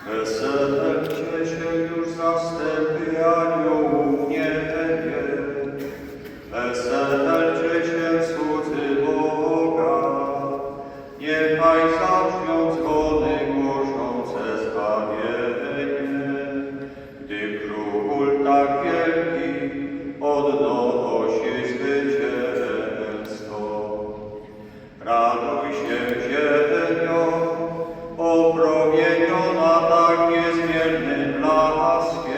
Svētāk šeit jūs astēpjāt. nós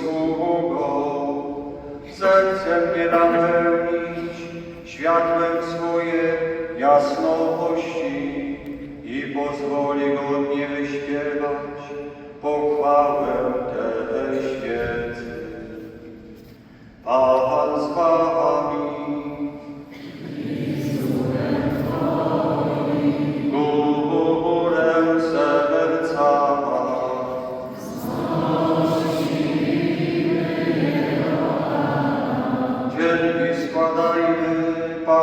sługo, sercem nie napełnić światłem swoje jasności i pozwoli godnie wyśpiewać pochwałę tej świecy. A Pan zbawa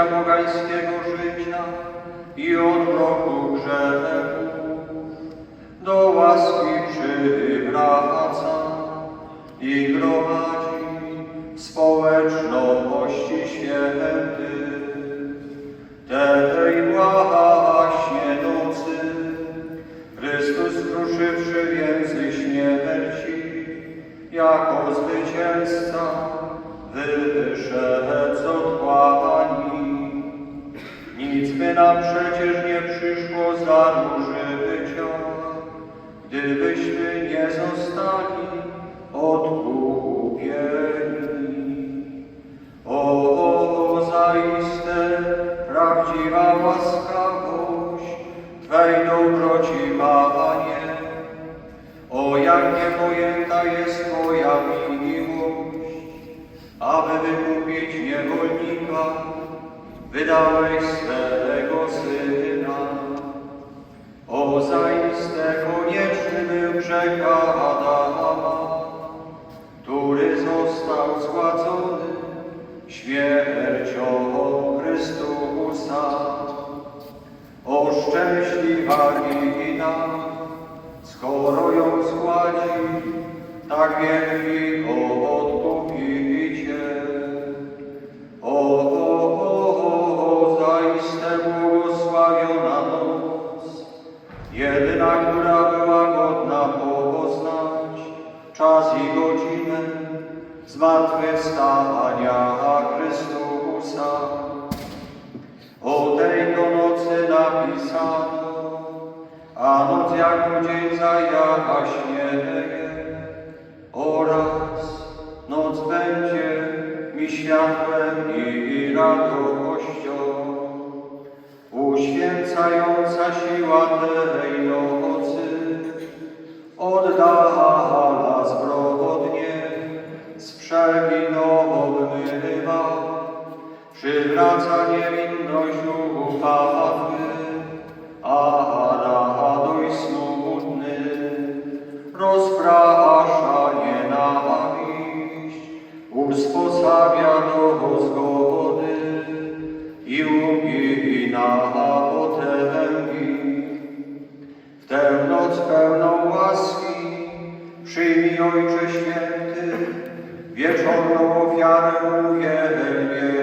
księcia Bogajskiego Rzymian i od roku grzechów do łaski przywraca i gromadzi społeczności świętej. Gdybyśmy nie zostali odkupieni. O, zaiste prawdziwa łaskawość Twej dobroci, Panie. O, jak niepojęta jest Twoja miłość, aby wykupić niewolnika, wydałeś swego Syna. O, zaiste konieczny był grzech Adama, który został zgładzony śmiercią Chrystusa. O szczęśliwa wina, skoro ją zgładzi, tak wielki Odkupiciel. O, o, o, o, zaiste błogosławiona noc, jedyna, która była godna poznać czas i godzinę zmartwychwstania Chrystusa. O tej to nocy napisano, a noc jak dzień zajaka śnieje, oraz usposabia do zgody i ugina potęgi. W tę noc pełną łaski przyjmij Ojcze Święty wieczorną ofiarę uwielbienia,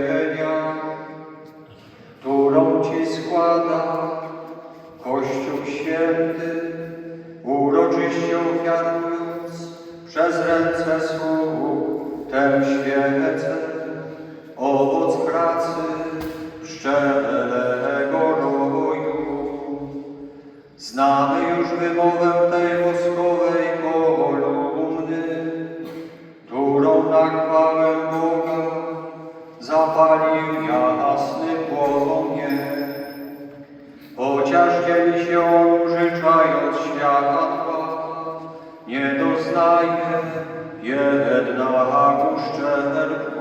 Znamy już wymowę tej woskowej kolumny, którą na chwałę Boga zapalił jasny płomień. Chociaż dzieli się on użyczając światła, nie doznaje jedna uszczerbku.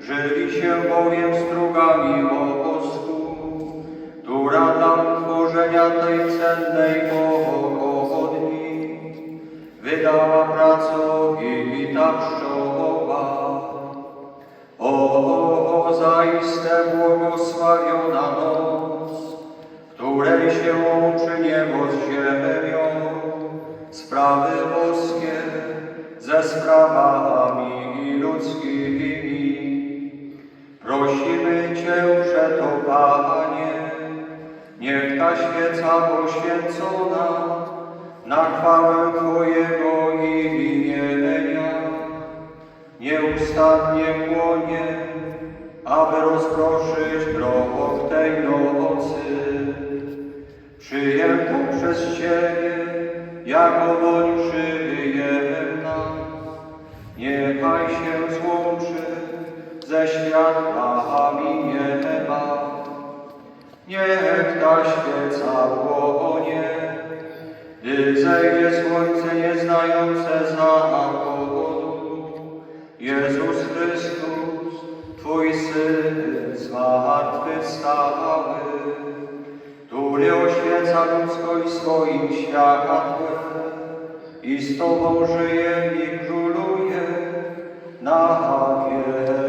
Żywi się bowiem strugami wosku, tworzenia tej świeca poświęcona na chwałę Twojego imienia nieustannie płonie, aby rozproszyć proch tej nocy. Przyjętą przez Ciebie jako gdy zejdzie słońce nieznające zachodu. Jezus Chrystus, Twój Syn zmartwychwstały, który oświeca ludzkość swoim światłem i z Tobą żyje i króluje na wieki.